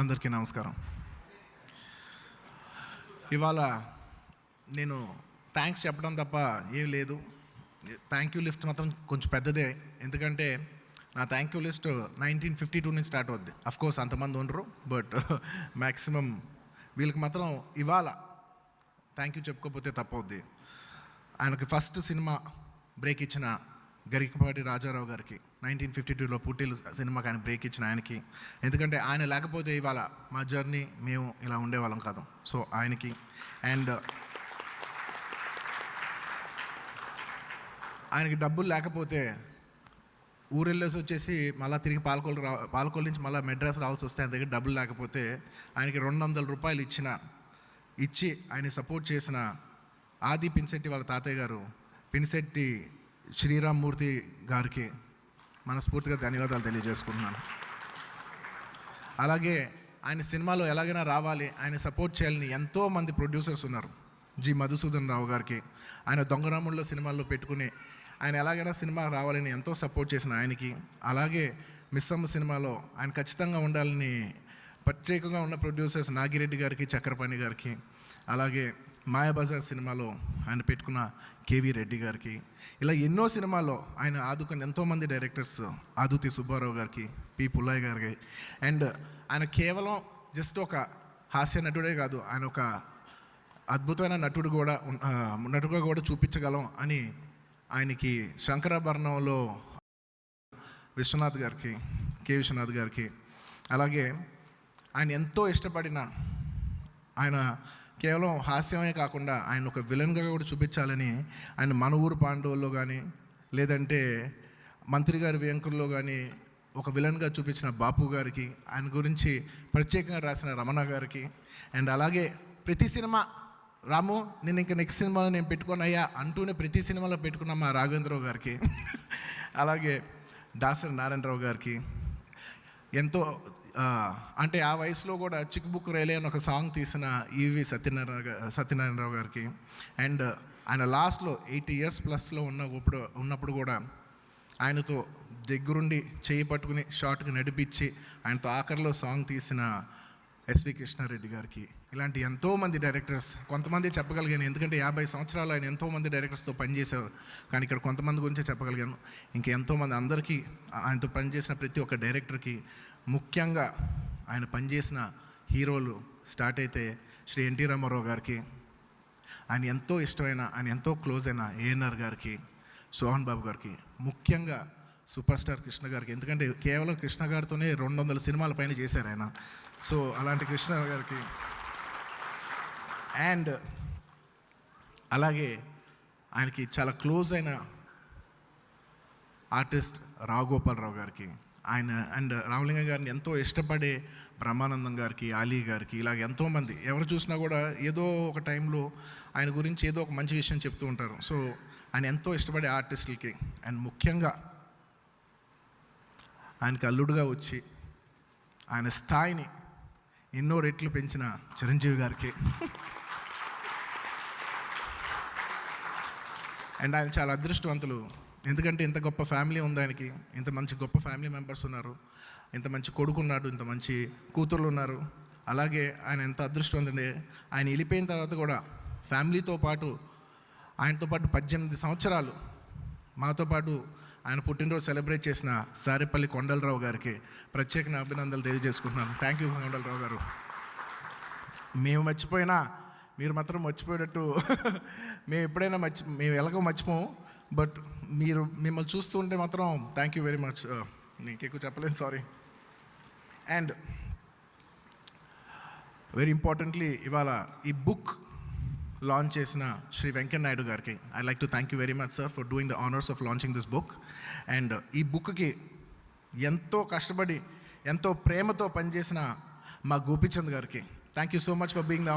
అందరికీ నమస్కారం. ఇవాళ నేను థ్యాంక్స్ చెప్పడం తప్ప ఏం లేదు. థ్యాంక్ యూ లిస్ట్ మాత్రం కొంచెం పెద్దదే. ఎందుకంటే నా thank you list nineteen fifty two నుంచి స్టార్ట్ అవుద్ది. అఫ్ కోర్స్ అంతమంది ఉండరు బట్ మ్యాక్సిమం వీళ్ళకి మాత్రం ఇవాళ థ్యాంక్ యూ చెప్పుకోకపోతే తప్పవుద్ది. ఆయనకి ఫస్ట్ సినిమా బ్రేక్ ఇచ్చిన గరికపాటి రాజారావు గారికి. నైన్టీన్ ఫిఫ్టీ టూలో పుట్టిలు సినిమాకి ఆయన బ్రేక్ ఇచ్చిన ఆయనకి. ఎందుకంటే ఆయన లేకపోతే ఇవాళ మా జర్నీ మేము ఇలా ఉండేవాళ్ళం కాదు. సో ఆయనకి. అండ్ ఆయనకి డబ్బులు లేకపోతే ఊరెళ్ళేసి వచ్చేసి మళ్ళీ తిరిగి పాలకొల్లు రా పాలకొల్లు నుంచి మళ్ళీ మెడ్రాస్ రావాల్సి వస్తే ఆయన దగ్గర డబ్బులు లేకపోతే ఆయనకి రెండు వందల రూపాయలు ఇచ్చిన ఇచ్చి ఆయన సపోర్ట్ చేసిన ఆది పిన్సెట్టి వాళ్ళ తాతయ్య గారు. పిన్సెట్టి శ్రీరామ్మూర్తి గారికి మనస్ఫూర్తిగా ధన్యవాదాలు తెలియజేసుకుంటున్నాను. అలాగే ఆయన సినిమాలో ఎలాగైనా రావాలి ఆయన సపోర్ట్ చేయాలని ఎంతో మంది ప్రొడ్యూసర్స్ ఉన్నారు. జి మధుసూదన్ రావు గారికి ఆయన దొంగరాముల్లో సినిమాల్లో పెట్టుకుని ఆయన ఎలాగైనా సినిమా రావాలని ఎంతో సపోర్ట్ చేసిన ఆయనకి అలాగే మిస్సమ్మ సినిమాలో ఆయన ఖచ్చితంగా ఉండాలని ప్రత్యేకంగా ఉన్న ప్రొడ్యూసర్స్ నాగిరెడ్డి గారికి చక్రపాణి గారికి అలాగే మాయాబజార్ సినిమాలో ఆయన పెట్టుకున్న కేవీ రెడ్డి గారికి ఇలా ఎన్నో సినిమాల్లో ఆయన ఆదుకున్న ఎంతోమంది డైరెక్టర్స్ ఆదుతి సుబ్బారావు గారికి పి పుల్లయ్య గారికి అండ్ ఆయన కేవలం జస్ట్ ఒక హాస్య నటుడే కాదు ఆయన ఒక అద్భుతమైన నటుడు కూడా ఉన్- నటుడుగా కూడా చూపించగలం అని ఆయనకి శంకరాభరణంలో విశ్వనాథ్ గారికి కె విశ్వనాథ్ గారికి అలాగే ఆయన ఎంతో ఇష్టపడిన ఆయన కేవలం హాస్యమే కాకుండా ఆయన ఒక విలన్గా కూడా చూపించాలని ఆయన మన ఊరు పాండవుల్లో కానీ లేదంటే మంత్రి గారి వ్యంకుల్లో కానీ ఒక విలన్గా చూపించిన బాపు గారికి ఆయన గురించి ప్రత్యేకంగా రాసిన రమణ గారికి అండ్ అలాగే ప్రతి సినిమా రాము నేను ఇంకా నెక్స్ట్ సినిమాలో నేను పెట్టుకున్నాయా అంటూనే ప్రతి సినిమాలో పెట్టుకున్న మా రాఘవేంద్రరావు గారికి అలాగే దాసరి నారాయణరావు గారికి ఎంతో అంటే ఆ వయసులో కూడా చిక్బుక్ రైలే అని ఒక సాంగ్ తీసిన ఈవి సత్యనారాయణ గా- సత్యనారాయణరావు గారికి. అండ్ ఆయన లాస్ట్లో ఎయిటీ ఇయర్స్ ప్లస్లో ఉన్నప్పుడు ఉన్నప్పుడు కూడా ఆయనతో దగ్గరుండి చేయి పట్టుకుని షార్ట్కి నడిపించి ఆయనతో ఆఖరిలో సాంగ్ తీసిన ఎస్వి కృష్ణారెడ్డి గారికి. ఇలాంటి ఎంతోమంది డైరెక్టర్స్ కొంతమంది చెప్పగలిగాను ఎందుకంటే యాభై సంవత్సరాలు ఆయన ఎంతోమంది డైరెక్టర్స్తో పనిచేశారు. కానీ ఇక్కడ కొంతమంది గురించే చెప్పగలిగాను. ఇంకా ఎంతోమంది అందరికీ ఆయనతో పనిచేసిన ప్రతి ఒక్క డైరెక్టర్కి ముఖ్యంగా ఆయన పనిచేసిన హీరోలు స్టార్ట్ అయితే శ్రీ ఎన్టీ రామారావు గారికి ఆయన ఎంతో ఇష్టమైన ఆయన ఎంతో క్లోజ్ అయిన ఏఎన్ఆర్ గారికి సోహన్ బాబు గారికి ముఖ్యంగా సూపర్ స్టార్ కృష్ణ గారికి. ఎందుకంటే కేవలం కృష్ణ గారితోనే రెండు వందల సినిమాల పైన చేశారు ఆయన. సో అలాంటి కృష్ణ గారికి అండ్ అలాగే ఆయనకి చాలా క్లోజ్ అయిన ఆర్టిస్ట్ రావుగోపాలరావు గారికి ఆయన అండ్ రామలింగ గారిని ఎంతో ఇష్టపడే బ్రహ్మానందం గారికి ఆలీ గారికి ఇలాగ ఎంతోమంది. ఎవరు చూసినా కూడా ఏదో ఒక టైంలో ఆయన గురించి ఏదో ఒక మంచి విషయం చెప్తూ ఉంటారు. సో ఆయన ఎంతో ఇష్టపడే ఆర్టిస్టులకి అండ్ ముఖ్యంగా ఆయనకి అల్లుడుగా వచ్చి ఆయన స్థాయిని ఎన్నో రెట్లు పెంచిన చిరంజీవి గారికి. అండ్ ఆయన చాలా అదృష్టవంతులు. ఎందుకంటే ఇంత గొప్ప ఫ్యామిలీ ఉంది ఆయనకి. ఇంత మంచి గొప్ప ఫ్యామిలీ మెంబర్స్ ఉన్నారు. ఇంత మంచి కొడుకు ఉన్నాడు ఇంత మంచి కూతుర్లు ఉన్నారు అలాగే ఆయన ఎంత అదృష్టవంతంటే ఆయన వెళ్ళిపోయిన తర్వాత కూడా ఫ్యామిలీతో పాటు ఆయనతో పాటు పద్దెనిమిది సంవత్సరాలు మాతో పాటు ఆయన పుట్టినరోజు సెలబ్రేట్ చేసిన సారేపల్లి కొండలరావు గారికి ప్రత్యేక అభినందనలు తెలియజేసుకుంటున్నాను. థ్యాంక్ యూ కొండలరావు గారు. మేము మర్చిపోయినా మీరు మాత్రం మర్చిపోయేటట్టు మేము ఎప్పుడైనా మర్చి మేము ఎలాగో మర్చిపోము. బట్ మీరు మిమ్మల్ని చూస్తుంటే మాత్రం థ్యాంక్ యూ వెరీ మచ్ నీకు ఎక్కువ చెప్పలేను సారీ అండ్ వెరీ ఇంపార్టెంట్లీ ఇవాళ ఈ బుక్ లాంచ్ చేసిన శ్రీ వెంకయ్యనాయుడు గారికి I like to thank you very much sir for doing the honours of launching this book and ఈ బుక్కి ఎంతో కష్టపడి ఎంతో ప్రేమతో పనిచేసిన మా గోపిచంద్ గారికి thank you so much for being the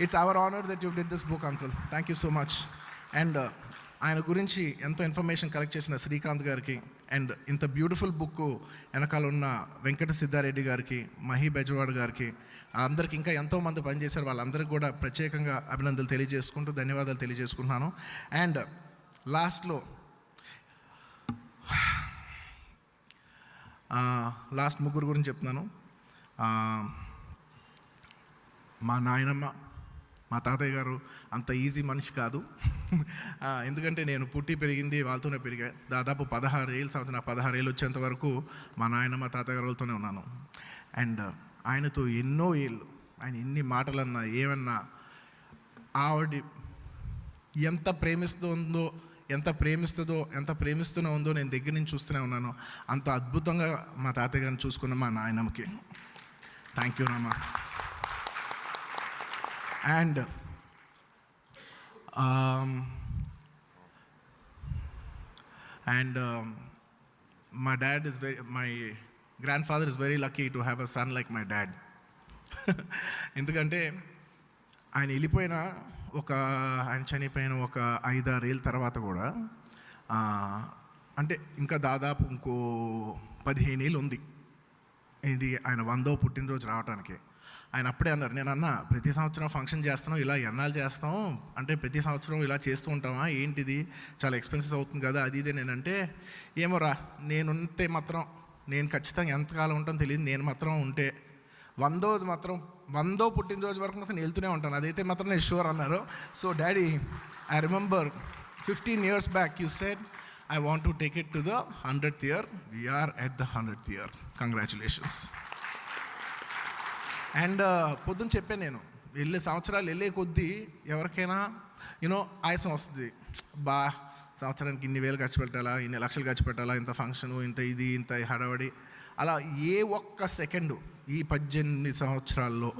it's our honour that you did this book uncle thank you so much and ఆయన గురించి ఎంతో ఇన్ఫర్మేషన్ కలెక్ట్ చేసిన శ్రీకాంత్ గారికి అండ్ ఇంత బ్యూటిఫుల్ బుక్ వెనకాల ఉన్న వెంకట సిద్ధారెడ్డి గారికి మహి బెజవాడ్ గారికి అందరికి ఇంకా ఎంతోమంది పనిచేశారు వాళ్ళందరికీ కూడా ప్రత్యేకంగా అభినందనలు తెలియజేసుకుంటూ ధన్యవాదాలు తెలియజేసుకుంటున్నాను. అండ్ లాస్ట్లో లాస్ట్ ముగ్గురు గురించి చెప్తున్నాను. మా నాయనమ్మ మా తాతయ్య గారు అంత ఈజీ మనిషి కాదు. ఎందుకంటే నేను పుట్టి పెరిగింది వాళ్ళతోనే పెరిగా. దాదాపు పదహారు ఏళ్ళు సంవత్సరం నా పదహారు ఏళ్ళు వచ్చేంత వరకు మా నాయన మా తాతయ్య గారు వాళ్ళతోనే ఉన్నాను. అండ్ ఆయనతో ఎన్నో ఏళ్ళు ఆయన ఎన్ని మాటలన్నా ఏమన్నా ఆవిడ ఎంత ప్రేమిస్తుందో ఎంత ప్రేమిస్తుందో ఎంత ప్రేమిస్తూనే ఉందో నేను దగ్గర నుంచి చూస్తూనే ఉన్నాను. అంత అద్భుతంగా మా తాతయ్య గారిని చూసుకున్న మా నాయనమ్మకి. Thank you Rama and and um, um, my dad is very my grandfather is very lucky to have a son like my dad. ఎందుకంటే ఆయన వెళ్ళిపోయిన ఒక ఆయన చనిపోయిన ఒక ఐదారేళ్ళ తర్వాత కూడా అంటే ఇంకా దాదాపు ఇంకో పదిహేను ఏళ్ళు ఉంది. ఇది ఆయన వందో పుట్టినరోజు రావడానికి ఆయన అప్పుడే అన్నారు నేను అన్న ప్రతి సంవత్సరం ఫంక్షన్ చేస్తాం ఇలా ఎన్నాళ్ళు చేస్తాం అంటే ప్రతి సంవత్సరం ఇలా చేస్తూ ఉంటామా ఏంటిది? చాలా ఎక్స్పెన్సెస్ అవుతుంది కదా అది ఇది నేనంటే ఏమోరా నేనుంటే నేను ఉంటే మాత్రం నేను ఖచ్చితంగా ఎంతకాలం ఉంటానో తెలియదు నేను మాత్రం ఉంటే వందోది మాత్రం వందో పుట్టినరోజు వరకు మాత్రం వెళ్తూనే ఉంటాను. అదైతే మాత్రం నేను షూర్ అన్నారు. So daddy I remember fifteen years back you said I want to take it to the hundred year we are at the hundred year congratulations and uh, పొద్దున్న చెప్పాను నేను వెళ్ళే సంవత్సరాలు వెళ్ళే కొద్దీ ఎవరికైనా యూనో ఆయాసం వస్తుంది. బా సంవత్సరానికి ఇన్ని వేలు ఖర్చు పెట్టాలా ఇన్ని లక్షలు ఖర్చు పెట్టాలా ఇంత ఫంక్షను ఇంత ఇది ఇంత హడావడి. అలా ఏ ఒక్క సెకండు ఈ పద్దెనిమిది సంవత్సరాల్లో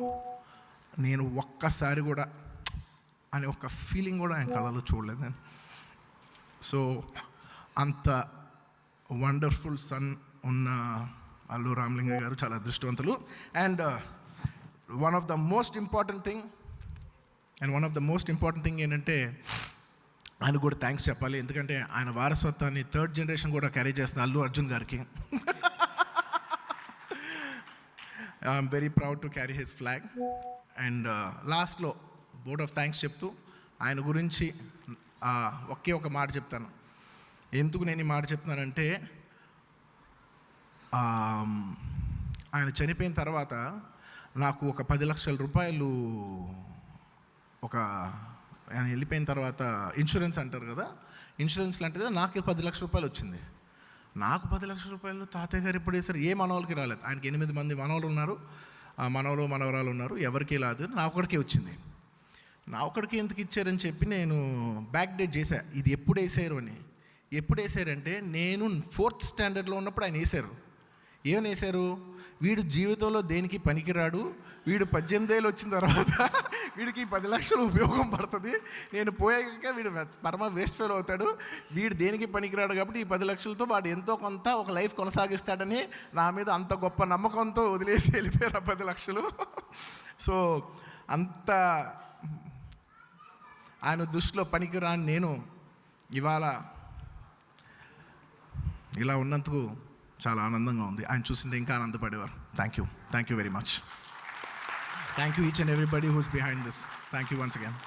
నేను ఒక్కసారి కూడా అనే ఒక ఫీలింగ్ కూడా ఆయన కళలో చూడలేదు నేను. సో అంత వండర్ఫుల్ సన్ ఉన్న అల్లు రామలింగ గారు చాలా అదృష్టవంతులు. And one of the most important thing and one of the most important thing ఏంటంటే ఆయన కూడా థ్యాంక్స్ చెప్పాలి. ఎందుకంటే ఆయన వారసత్వాన్ని థర్డ్ జనరేషన్ కూడా క్యారీ చేస్తున్న అల్లు అర్జున్ గారికి. I'm very proud to carry his flag and లాస్ట్లో బోర్డ్ ఆఫ్ థ్యాంక్స్ చెప్తూ ఆయన గురించి ఒకే ఒక మాట చెప్తాను. ఎందుకు నేను ఈ మాట చెప్తున్నానంటే ఆయన చనిపోయిన తర్వాత నాకు ఒక పది లక్షల రూపాయలు ఒక ఆయన వెళ్ళిపోయిన తర్వాత ఇన్సూరెన్స్ అంటారు కదా ఇన్సూరెన్స్ లాంటిది నాకు పది లక్షల రూపాయలు వచ్చింది. నాకు పది లక్షల రూపాయలు తాతయ్య గారు ఎప్పుడు వేశారు ఏ మనవాళ్ళకి రాలేదు. ఆయనకి ఎనిమిది మంది మనవలు ఉన్నారు. ఆ మనవలు మనవరాలు ఉన్నారు. ఎవరికి రాదు. నా ఒకడికే వచ్చింది. నా ఒకడికి ఎందుకు ఇచ్చారని చెప్పి నేను బ్యాక్ డేట్ చేశా. ఇది ఎప్పుడు వేసారు అని. ఎప్పుడు వేసారంటే నేను ఫోర్త్ స్టాండర్డ్లో ఉన్నప్పుడు ఆయన వేశారు. ఏమని వేశారు వీడు జీవితంలో దేనికి పనికిరాడు? వీడు పద్దెనిమిదేళ్ళు వచ్చిన తర్వాత వీడికి పది లక్షలు ఉపయోగం పడుతుంది. నేను పోయాక వీడు పరమ వేస్ట్ ఫెయిల్ అవుతాడు. వీడు దేనికి పనికిరాడు కాబట్టి ఈ పది లక్షలతో వాడు ఎంతో కొంత ఒక లైఫ్ కొనసాగిస్తాడని నా మీద అంత గొప్ప నమ్మకంతో వదిలేసి వెళ్ళిపోయారు ఆ పది లక్షలు. సో అంత ఆయన దృష్టిలో పనికిరాని నేను ఇవాళ ఇలా ఉన్నందుకు చాలా ఆనందంగా ఉంది. ఆయన చూసింటే ఇంకా ఆనందపడేవారు. Thank you thank you very much thank you each and everybody who's behind this thank you once again